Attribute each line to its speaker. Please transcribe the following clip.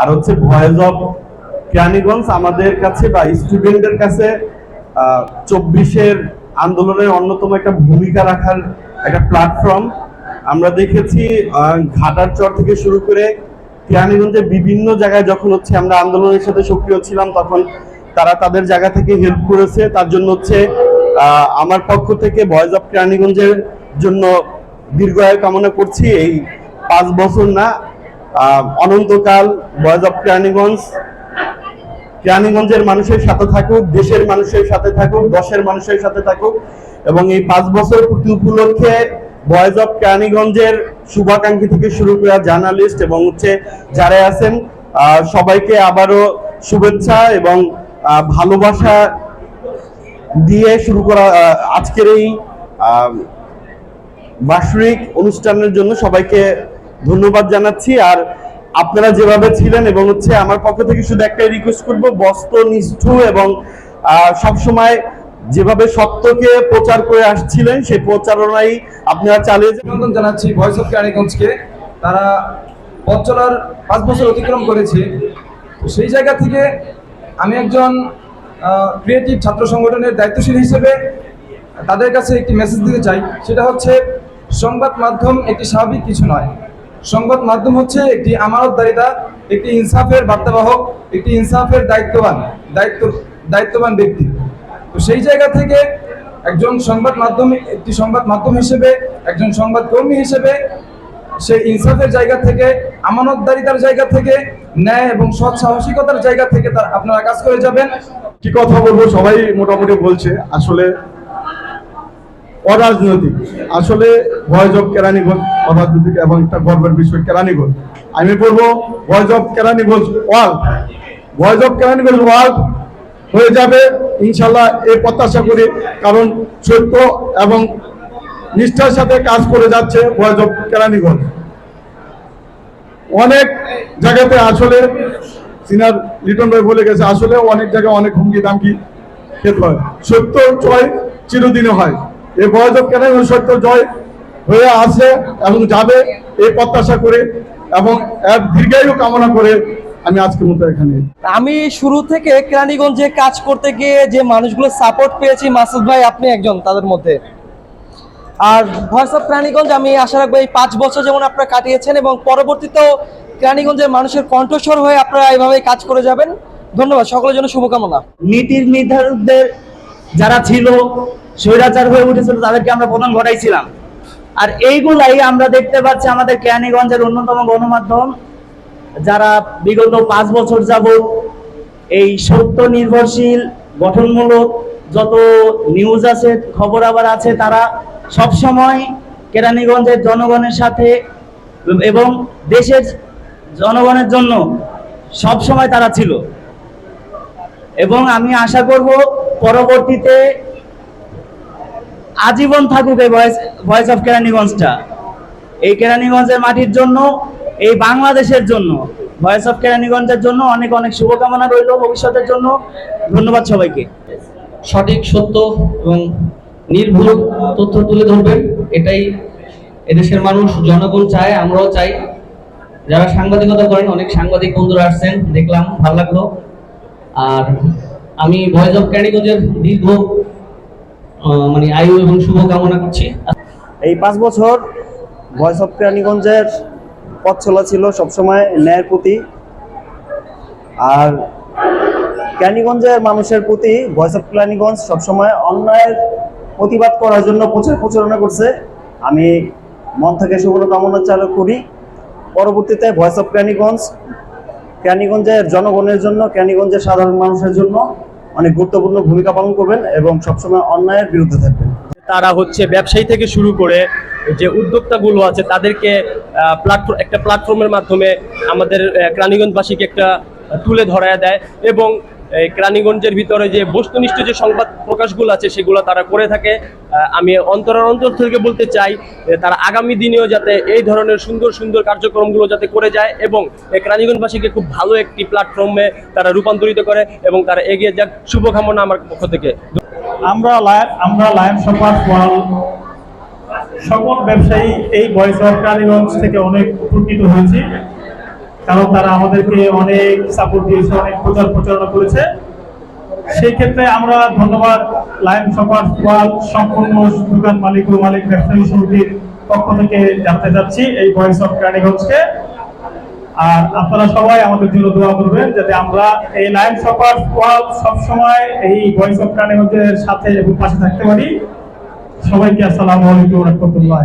Speaker 1: আর হচ্ছে voice of Keraniganj আমাদের কাছে বা স্টুডেন্টদের কাছে চব্বিশের আন্দোলনের অন্যতম একটা ভূমিকা রাখার একটা প্ল্যাটফর্ম আমরা দেখেছি ঘাটার চর থেকে শুরু করে কেরানীগঞ্জের বিভিন্ন জায়গায় যখন হচ্ছে আমরা আন্দোলনের সাথে সক্রিয় ছিলাম, তখন তারা তাদের জায়গা থেকে হেল্প করেছে। তার জন্য হচ্ছে আমার পক্ষ থেকে ভয়েস অফ কেরানীগঞ্জের জন্য দীর্ঘায়ু কামনা করছি। এই পাঁচ বছর না অনন্তকাল বয়েজ অফ কেরানীগঞ্জ। কেরানীগঞ্জের মানুষের সাথে থাকুক, দেশের মানুষের সাথে থাকুক, দশের মানুষের সাথে থাকুক, এবং এই পাঁচ বছর পূর্তি উপলক্ষে ভয়েস অফ কেরানীগঞ্জের শুভাকাঙ্ক্ষী থেকে শুরু করে জার্নালিস্ট এবং হচ্ছে যারা আছেন সবাইকে আবারও শুভেচ্ছা এবং ভালোবাসা দিয়ে শুরু করা আজকের এই বার্ষিক অনুষ্ঠানের জন্য সবাইকে ধন্যবাদ জানাচ্ছি। আর আপনারা যেভাবে ছিলেন এবং হচ্ছে আমার পক্ষ থেকে শুধু একটাই রিকোয়েস্ট করব বস্ত্রনিষ্ঠ এবং আহ, সবসময় যেভাবে সত্যকে প্রচার করে আসছিলেন সেই প্রচারণাই আপনারা চালিয়ে
Speaker 2: অভিনন্দন জানাচ্ছি ভয়েস অফ কেরানীগঞ্জকে তারা পথ চলার পাঁচ বছর অতিক্রম করেছে। সেই জায়গা থেকে আমি একজন ক্রিয়েটিভ ছাত্র সংগঠনের দায়িত্বশীল হিসেবে তাদের কাছে একটি মেসেজ দিতে চাই। সেটা হচ্ছে সংবাদ মাধ্যম একটি স্বাভাবিক কিছু নয়। সংবাদ মাধ্যম হচ্ছে একটি আমানতদারিতা, একটি ইনসাফের বার্তাবাহক, একটি ইনসাফের দায়িত্ববান, দায়িত্ব, দায়িত্ববান ব্যক্তি। তো সেই জায়গা থেকে একজন সংবাদ মাধ্যম, একটি সংবাদ মাধ্যম হিসেবে, একজন সংবাদ কর্মী হিসেবে সেই ইনসাফের জায়গা থেকে, আমানতদারিতার জায়গা থেকে, ন্যায় এবং সৎ সাহসিকতার জায়গা থেকে তার আপনারা কাজ করে যাবেন।
Speaker 3: কি কথা বলব? সবাই মোটামুটি বলছে। আসলে অরাজনৈতিক। আসলে ভয়েস অফ কেরানীগঞ্জ অরাজনৈতিক এবং একটা গর্বের বিষয় কেরানীগঞ্জ। আমি বলব voice of Keraniganj world. Voice of Keraniganj world হয়ে যাবে, ইনশাল্লাহ এই প্রত্যাশা করি, কারণ সত্য এবং নিষ্ঠার সাথে কাজ করে যাচ্ছে ভয়েস অফ কেরানীগঞ্জ। অনেক জায়গাতে আসলে সিনিয়র লিটন ভাই বলে গেছে, আসলে অনেক জায়গায় অনেক হুমকি দামকি খেতে হয়। সত্য জয় চিরদিনে হয়। এই বয়স কেন সত্য জয় হয়ে আসে এবং যাবে এই প্রত্যাশা করে এবং এর দীর্ঘায়ু কামনা করে আমি আজকের মতো এখানে
Speaker 4: আমি শুরু থেকে কেরানীগঞ্জে কাজ করতে গিয়ে যে মানুষগুলো সাপোর্ট পেয়েছি মাসুদ ভাই আপনি একজন তাদের মধ্যে। আর ভয়েস অফ কেরানীগঞ্জ আমি আশা রাখব এই পাঁচ বছর যেমন আপনারা কাটিয়েছেন এবং পরবর্তীতেও কেরানীগঞ্জের মানুষের কণ্ঠস্বর হয়ে আপনারা এইভাবে কাজ করে যাবেন। ধন্যবাদ সকলের জন্য শুভকামনা।
Speaker 5: নীতির নির্ধারকদের যারা ছিল স্বৈরাচার হয়ে উঠেছিল, তাদেরকে আমরা পতন ঘটাইছিলাম। আর এইগুলাই আমরা দেখতে পাচ্ছি আমাদের কেরানীগঞ্জের অন্যতম গণমাধ্যম, যারা বিগত পাঁচ বছর যাবত এই সত্য নির্ভরশীল, গঠনমূলক যত নিউজ আছে, খবর আবার আছে, তারা সব সময় কেরানীগঞ্জের জনগণের সাথে এবং দেশের জনগণের জন্য সব সময় তারা ছিল। এবং আমি আশা করব পরবর্তীতে আজীবন থাকুক এই ভয়েস অফ কেরানীগঞ্জটা। এই কেরানীগঞ্জের মাটির জন্য, এই বাংলাদেশের জন্য, ভয়েস অফ কেরানীগঞ্জের জন্য অনেক অনেক শুভকামনা রইল ভবিষ্যতের জন্য। ধন্যবাদ সবাইকে।
Speaker 6: সঠিক, সত্য এবং নির্ভুল তথ্য তুলে ধরবেন, এটাই এদেশের মানুষ, জনগণ চায়, আমরাও চাই। যারা সাংবাদিকতা করেন, অনেক সাংবাদিক বন্ধুরা আসছেন, দেখলাম, ভালো লাগল। আর আমি ভয়েস অফ ক্যানিগঞ্জের দীর্ঘ মানে আয়ু এবং শুভ কামনা করছি।
Speaker 7: এই পাঁচ বছর ভয়েস অফ কেরানীগঞ্জের পথ চলা ছিল সবসময় ন্যায়ের প্রতি। আর কেরানীগঞ্জের মানুষের প্রতি ভয়েস অফ কেরানীগঞ্জ সবসময় অন্যায়ের প্রতিবাদ করার জন্য প্রচার প্রচারণা করছে। আমি মন থেকে শুভকামনা চালু করি। পরবর্তীতে ভয়েস অফ কেরানীগঞ্জ, কেরানীগঞ্জের জনগণের জন্য, কেরানীগঞ্জের সাধারণ মানুষের জন্য অনেক গুরুত্বপূর্ণ ভূমিকা পালন করবেন এবং সবসময় অন্যায়ের বিরুদ্ধে থাকবেন।
Speaker 8: তারা হচ্ছে ব্যবসায়ী থেকে শুরু করে যে উদ্যোক্তাগুলো আছে, তাদেরকে প্ল্যাটফর্ম একটা প্ল্যাটফর্মের মাধ্যমে আমাদের ক্রানীগঞ্জবাসীকে একটা তুলে ধরায় দেয় এবং কেরানীগঞ্জের ভিতরে যে বস্তুনিষ্ঠ যে সংবাদ প্রকাশগুলো আছে, সেগুলো তারা করে থাকে। আমি অন্তরের অন্তর থেকে বলতে চাই তারা আগামী দিনেও যাতে এই ধরনের সুন্দর সুন্দর কার্যক্রমগুলো যাতে করে যায় এবং কেরানীগঞ্জবাসীকে খুব ভালো একটি প্ল্যাটফর্মে তারা রূপান্তরিত করে এবং তারা এগিয়ে যাক। শুভকামনা আমার পক্ষ থেকে।
Speaker 9: আমরা আমরা সমাজ ওয়াল সকল ব্যবসায়ী এই বয়স কালীগঞ্জ থেকে অনেক উপকৃত হয়েছি। কারণ তারা আমাদেরকে অনেক সাপোর্ট দিয়েছে, অনেক প্রচার প্রচারণা করেছে। সেই ক্ষেত্রে আমরা ধন্যবাদ লায়ন শপার্স ওয়াল সম্পূর্ণ দোকান মালিক ও মালিক ব্যবসায়ী সমিতির পক্ষ থেকে জানতে চাচ্ছি এই ভয়েস অফ কেরানীগঞ্জকে আর আপনারা সবাই আমাদের জন্য দোয়া করবেন যাতে আমরা এই লাইন শপার ওয়াল সবসময় এই ভয়েস অফ কেরানীগঞ্জের সাথে এবং পাশে থাকতে পারি। সবাইকে আসসালামু আলাইকুম রহমতুল্লাহ